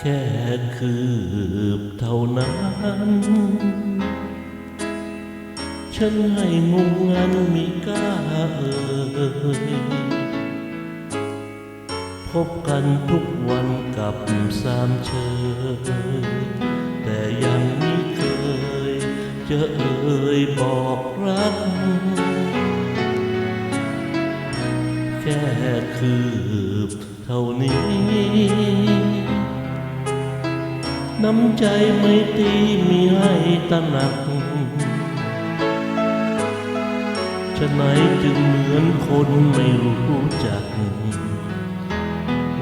แค่คืบเท่านั้น ฉันให้งงงันมีกล้าเอ่ยพบกันทุกวันกับสามเชยแต่ยังไม่เคยจะเอ่ยบอกรัก แค่คืบเท่านี้ น้ำใจไม่ตีมีให้ตระหนักฉะไหนจึงเหมือนคนไม่รู้จัก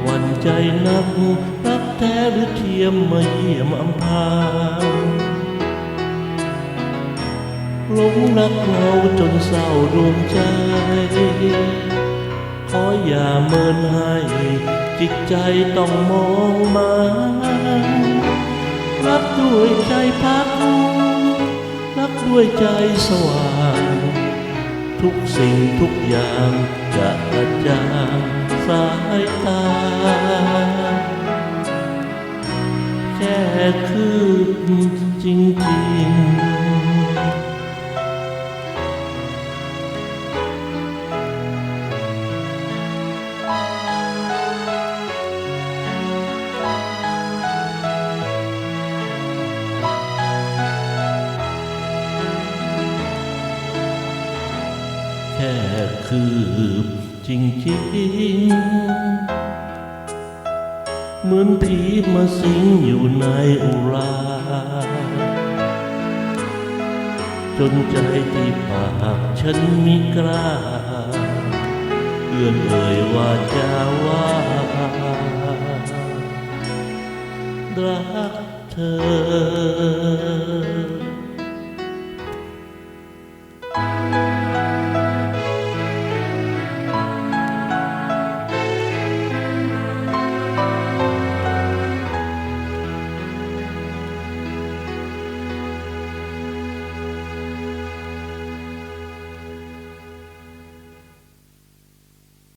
วันใจนักรักแท้หรือเทียมมาเยี่ยมอำพางหลงรักเราจนเศร้าดวงใจ ขออย่าเมินให้ จิตใจต้องมองมา รักด้วยใจพัก รักด้วยใจสว่าง ทุกสิ่งทุกอย่างจะกระจางสายตา แค่คืบจริงๆ แค่คืบจริงๆเหมือนผีมาสิงอยู่ในอุรา จนใจที่ปากฉันมิกล้าเอื้อนเอ่ยว่าจะว่ารักเธอ